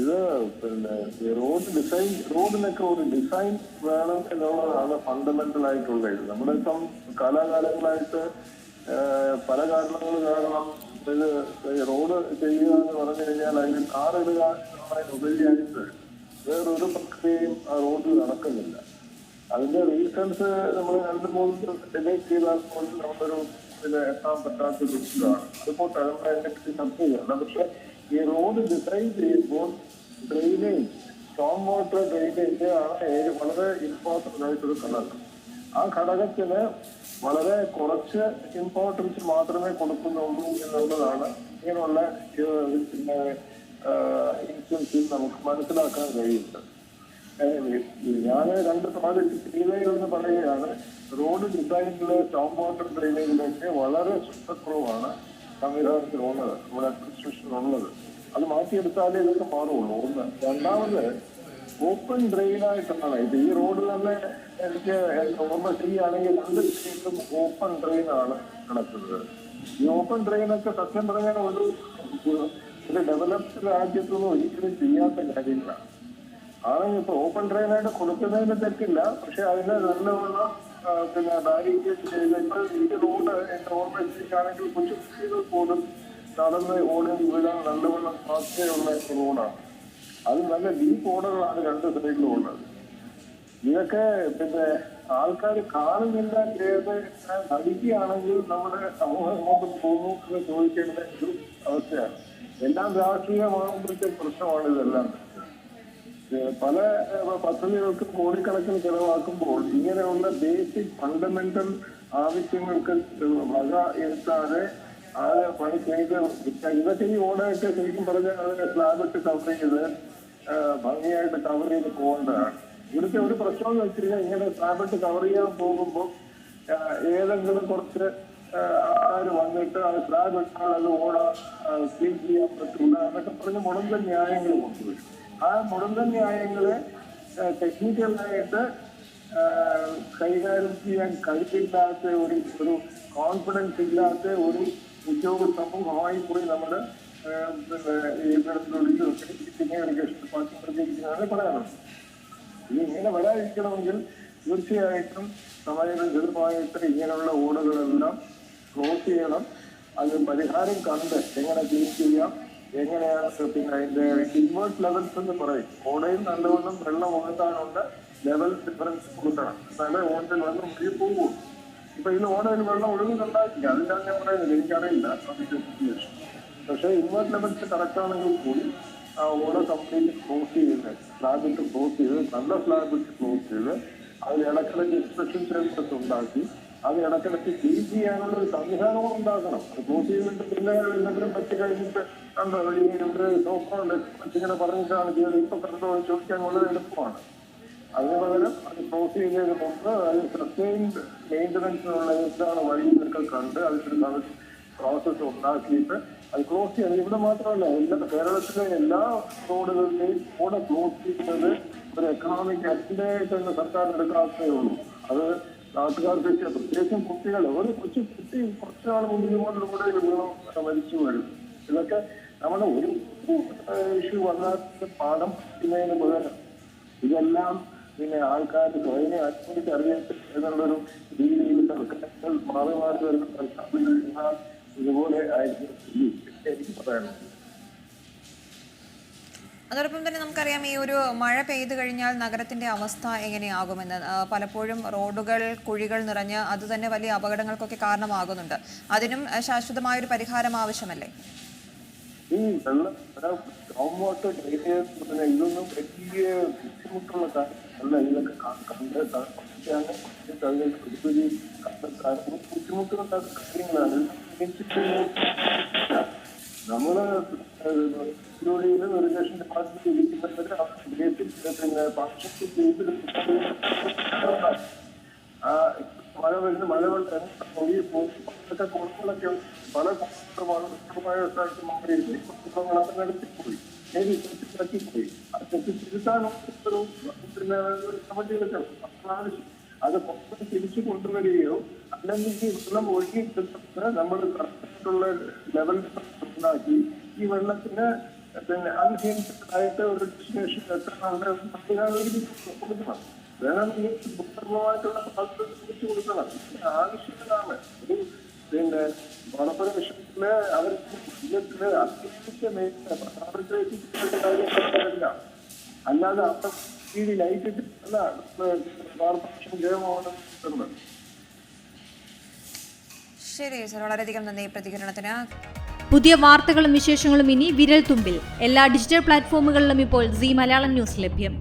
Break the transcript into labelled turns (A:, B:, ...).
A: ഇത് പിന്നെ road design റോഡിനൊക്കെ ഒരു ഡിസൈൻ വേണം എന്നുള്ളതാണ് ഫണ്ടമെന്റൽ ആയിട്ടുള്ള ഇത്. നമ്മുടെ ഇപ്പം കാലാകാലങ്ങളായിട്ട് പല കാരണങ്ങൾ കാരണം ഇത് റോഡ് ചെയ്യുക എന്ന് പറഞ്ഞു കഴിഞ്ഞാൽ അതിന് എന്നുള്ളതിന് ഉപരിയായിട്ട് വേറൊരു പ്രക്രിയയും ആ റോഡിൽ നടക്കുന്നില്ല. അതിന്റെ റീസൺസ് നമ്മൾ രണ്ട് മൂന്ന് ഡിബേറ്റ് ചെയ്താൽ പോലും നമ്മളൊരു എത്താൻ പറ്റാത്ത ഒരു ഇതാണ്. നമ്മൾ അതിനെപ്പറ്റി ചർച്ച ചെയ്യണം പക്ഷെ ഈ റോഡ് ഡിസൈൻ ചെയ്യുമ്പോൾ ഡ്രെയിനേജ് സ്റ്റോം വാട്ടർ ഡ്രെയിനേജ് ആണ് വളരെ ഇമ്പോർട്ടന്റ് ആയിട്ടൊരു ഘടകം. ആ ഘടകത്തിന് വളരെ കുറച്ച് ഇമ്പോർട്ടൻസ് മാത്രമേ കൊടുക്കുന്നുള്ളൂ എന്നുള്ളതാണ് ഇങ്ങനെയുള്ള പിന്നെ ഇൻസ്റ്റൻസിൽ നമുക്ക് മനസ്സിലാക്കാൻ കഴിയുന്നത്. ഞാൻ രണ്ട് പ്രോജക്ട് എന്ന് പറയുകയാണ്. റോഡ് ഡിസൈനിൽ ടോം വാട്ടർ ഡ്രെയിനേജിലേക്ക് വളരെ ശ്രദ്ധക്കുറവാണ് സംവിധാനത്തിലുള്ളത് നമ്മുടെ അഡ്മിനിസ്ട്രേഷനുള്ളത് അത് മാറ്റിയെടുത്താലേ ഇതൊക്കെ മാറുള്ളൂ ഒന്ന്. രണ്ടാമത് ഓപ്പൺ ഡ്രെയിൻ ആയിട്ടാണ്. ഇത് ഈ റോഡ് തന്നെ എനിക്ക് ഓർമ്മ ശരിയാണെങ്കിൽ രണ്ട് സൈഡിലും ഓപ്പൺ ഡ്രെയിനാണ് കിടക്കുന്നത് ഈ ഓപ്പൺ ഡ്രെയിനൊക്കെ സത്യം പറഞ്ഞാൽ ഒരു ഒരു ഡെവലപ്ഡ് രാജ്യത്തൊന്നും ഒരിക്കലും ചെയ്യാത്ത കാര്യങ്ങളാണ് ആണെങ്കിൽ ഇപ്പൊ ഓപ്പൺ ഡ്രെയിൻ ആയിട്ട് കൊടുക്കുന്നതിന് തെറ്റില്ല. പക്ഷെ അതിന് നല്ലവണ്ണം പിന്നെ ബാരിക്കേഡ് ചെയ്ത് ഇപ്പൊ ഈ റോഡ് എന്റെ ഓർമ്മ ശരിയാണെങ്കിൽ കൊച്ചു കുട്ടികൾ പോലും നടന്ന് ഓടി വീഴാൻ നല്ലവണ്ണം സാധ്യതയുള്ള റോഡാണ്. അത് നല്ല ഡീപ്പ് ഓടകളാണ് രണ്ട് സൈഡിലും ഉള്ളത്. ഇതൊക്കെ പിന്നെ ആൾക്കാർ കാണുന്നില്ല ഏത് നടിക്കുകയാണെങ്കിൽ നമ്മുടെ സമൂഹം എങ്ങോട്ട് പോകുന്നു എന്ന് ചോദിക്കേണ്ട ഒരു അവസ്ഥയാണ്. എല്ലാം രാഷ്ട്രീയമാകുമ്പോഴത്തെ പ്രശ്നമാണ് ഇതെല്ലാം. പല പദ്ധതികൾക്ക് കോടിക്കണക്കിന് ചെലവാക്കുമ്പോൾ ഇങ്ങനെയുള്ള ബേസിക് ഫണ്ടമെന്റൽ ആവശ്യങ്ങൾക്ക് വക ഇരുത്താതെ ആ പണി ചെയ്ത് ഇതൊക്കെ ഈ ഓടൊക്കെ ശരിക്കും പറഞ്ഞാൽ അതിനെ സ്ലാബിട്ട് കവർ ചെയ്ത് ഭംഗിയായിട്ട് കവർ ചെയ്ത് പോകേണ്ടതാണ്. ഇവിടുത്തെ ഒരു പ്രശ്നം എന്ന് വെച്ച് കഴിഞ്ഞാൽ ഇങ്ങനെ സ്ലാബിട്ട് കവർ ചെയ്യാൻ പോകുമ്പോൾ ഏതെങ്കിലും കുറച്ച് ആൾക്കാർ വന്നിട്ട് അത് സ്ലാബ് ഇട്ടാൽ അത് ഓട ക്ലീൻ ചെയ്യാൻ പറ്റില്ല എന്നൊക്കെ പറഞ്ഞ് മുടന്ത ന്യായങ്ങൾ കൊണ്ടുവരും. ആ മുടന്ത ന്യായങ്ങളെ ടെക്നിക്കലായിട്ട് കൈകാര്യം ചെയ്യാൻ കഴിവില്ലാത്ത ഒരു ഒരു കോൺഫിഡൻസ് ഇല്ലാത്ത ഒരു ഉദ്യോഗ സമൂഹമായി കൂടി നമ്മുടെ പിന്നെ ഈ കമ്മ്യൂണിക്കേഷൻ പാർട്ടി പ്രചരിക്കുന്നതാണ് പറയാനുള്ളത് ഇനി ഇങ്ങനെ വരാതിരിക്കണമെങ്കിൽ തീർച്ചയായിട്ടും സമയബന്ധിതമായിട്ട് ഇങ്ങനെയുള്ള ഓടുകളെല്ലാം ക്ലോസ് ചെയ്യണം. അത് പരിഹാരം കണ്ട് എങ്ങനെ ക്ലീൻ ചെയ്യാം എങ്ങനെയാണ് പിന്നെ അതിന്റെ ഇൻവേഴ്സ് ലെവൽസ് എന്ന് പറയും. ഓടയിൽ നല്ലവണ്ണം വെള്ളം ഒഴുകാനുണ്ട് ലെവൽ ഡിഫറൻസ് കൊടുക്കണം. എന്നാലേ ഓടയിൽ വെള്ളം ഒഴുകി പോകുള്ളൂ ഇപ്പൊ ഇതിൽ ഓടയിൽ വെള്ളം ഒഴുകുന്നുണ്ടായിരിക്കും അതിന്റെ ഞാൻ പറയുന്നത് എനിക്കറിയില്ല. പക്ഷേ ഇൻവേർട്ട് ലെവൽസ് കറക്റ്റ് ആണെങ്കിൽ കൂടി ആ ഓട കംപ്ലീറ്റ് ക്ലോസ് ചെയ്ത് സ്ലാബിട്ട് ക്ലോസ് ചെയ്ത് നല്ല സ്ലാബിട്ട് ക്ലോസ് ചെയ്ത് അത് ഇടക്കിടയ്ക്ക് ഇൻസ്പെക്ഷൻ സെൻസസ് ഉണ്ടാക്കി അത് ഇടക്കിടയ്ക്ക് ക്ലീൻ ചെയ്യാനുള്ള ഒരു സംവിധാനവും ഉണ്ടാക്കണം. അത് ക്ലോസ് ചെയ്തിട്ട് പിന്നെ എന്തെങ്കിലും പറ്റി കഴിഞ്ഞിട്ട് എന്താ ഈ ഒരു സോഫ്റ്റ് ഇങ്ങനെ പറഞ്ഞിട്ടാണ് ചെയ്തത്. ഇപ്പൊ കണ്ടോ? ചോദിക്കാൻ വളരെ എളുപ്പമാണ്. അതിന് പകരം അത് ക്ലോസ് ചെയ്യുന്നതിന് മുമ്പ് അത് സസ്റ്റൈൻഡ് മെയിന്റനൻസിനുള്ള എന്താണ് വഴി എന്നൊക്കെ കണ്ട് അതിനൊരു പ്രോസസ്സ് ഉണ്ടാക്കിയിട്ട് അത് ക്ലോസ് ചെയ്യണം ഇവിടെ മാത്രമല്ല എല്ലാ കേരളത്തിലെ എല്ലാ റോഡുകളിലെയും കൂടെ ക്ലോസ് ചെയ്യുന്നത് ഒരു എക്കണോമിക് ആക്സിഡന്റ് എന്ന് സർക്കാർ എടുക്കാത്തേ ഉള്ളൂ. അത് നാട്ടുകാർക്ക്. പ്രത്യേകിച്ചും കുട്ടികൾ ഒരു കൊച്ചു കുട്ടി കുറച്ച് നാൾ മുമ്പിൽ കൊണ്ടിലൂടെ വീണു മരിച്ചു വരും ഇതൊക്കെ നമ്മുടെ ഒരു ഇഷ്യൂ വന്നാൽ പാഠം പഠിക്കുന്നതിന് പകരം ഇതെല്ലാം പിന്നെ ആൾക്കാർ സ്വയനെ ആത്മീയത്തെ അറിയട്ടെ എന്നുള്ളൊരു രീതിയിൽ സർക്കാരുകൾ മാറി മാറി വരുന്ന ഇതുപോലെ ആയിരിക്കും. എനിക്ക് പറയാനുള്ളത്.
B: അതോടൊപ്പം തന്നെ നമുക്കറിയാം ഈ ഒരു മഴ പെയ്തു കഴിഞ്ഞാൽ നഗരത്തിന്റെ അവസ്ഥ എങ്ങനെയാകുമെന്ന്. പലപ്പോഴും റോഡുകൾ കുഴികൾ നിറഞ്ഞ് അത് തന്നെ വലിയ അപകടങ്ങൾക്കൊക്കെ കാരണമാകുന്നുണ്ട്. അതിനും ശാശ്വതമായ ഒരു പരിഹാരം ആവശ്യമല്ലേ?
A: ഈ വെള്ളം സ്റ്റോം വാട്ടർ ഡ്രെയിനേജ് പറഞ്ഞാൽ ഇതൊന്നും വലിയ ബുദ്ധിമുട്ടുള്ള കാര്യമല്ല ഇതൊക്കെ കണ്ട് പഠിക്കാനും അതിലേക്ക് ഒരുപരി കണ്ടെത്താനും ബുദ്ധിമുട്ടുള്ള കാര്യങ്ങളാണ്. നമ്മൾ ഇതിലൂടെ ഇറിഗേഷൻ ഡിപ്പാർട്ട്മെന്റ് ഇരിക്കുന്നവര് ബേസിക് പിന്നെ ഫംഗ്ഷൻ ചെയ്ത് ആ മഴ വരുന്ന മഴ വെള്ളം ഒഴുകി പോയി പണ്ടത്തെ കോഴ്സുകളൊക്കെ പല മാറിയിരുന്നു കുളങ്ങളൊക്കെ നടത്തിപ്പോയി ആ തെറ്റി തിരുത്താനുള്ള പിന്നെ എടുക്കണം അപ്പോഴാണ് അത് മൊത്തം തിരിച്ചു കൊണ്ടുവരികയോ അല്ലെങ്കിൽ ഈ വെള്ളം ഒഴുകി നമ്മൾ കറക്റ്റായിട്ടുള്ള ലെവൽ ഉണ്ടാക്കി ഈ വെള്ളത്തിന് പിന്നെ അൺഹിൻഡായിട്ട് ഒരു ഡെസ്റ്റിനേഷൻ സംവിധാനം കൊടുക്കണം. വേണമെങ്കിൽ പൂർണമായിട്ടുള്ള പദ്ധതി കുറിച്ച് കൊടുക്കണം. ആവശ്യങ്ങളാണ് ഒരു പിന്നെ മണപ്പുര വിഷയത്തിൽ അവർ അത്യാവശ്യ കാര്യങ്ങളല്ല അല്ലാതെ അവിടെ ഈ ലൈറ്റ് അല്ല കോർപ്പറേഷൻ കിട്ടുന്നത്
B: ശരി സർ. വളരെയധികം നന്ദി പ്രതികരണത്തിന്.
C: പുതിയ വാർത്തകളും വിശേഷങ്ങളും ഇനി വിരൽ തുമ്പിൽ എല്ലാ ഡിജിറ്റൽ പ്ലാറ്റ്ഫോമുകളിലും ഇപ്പോൾ സി മലയാളം ന്യൂസ് ലഭ്യം.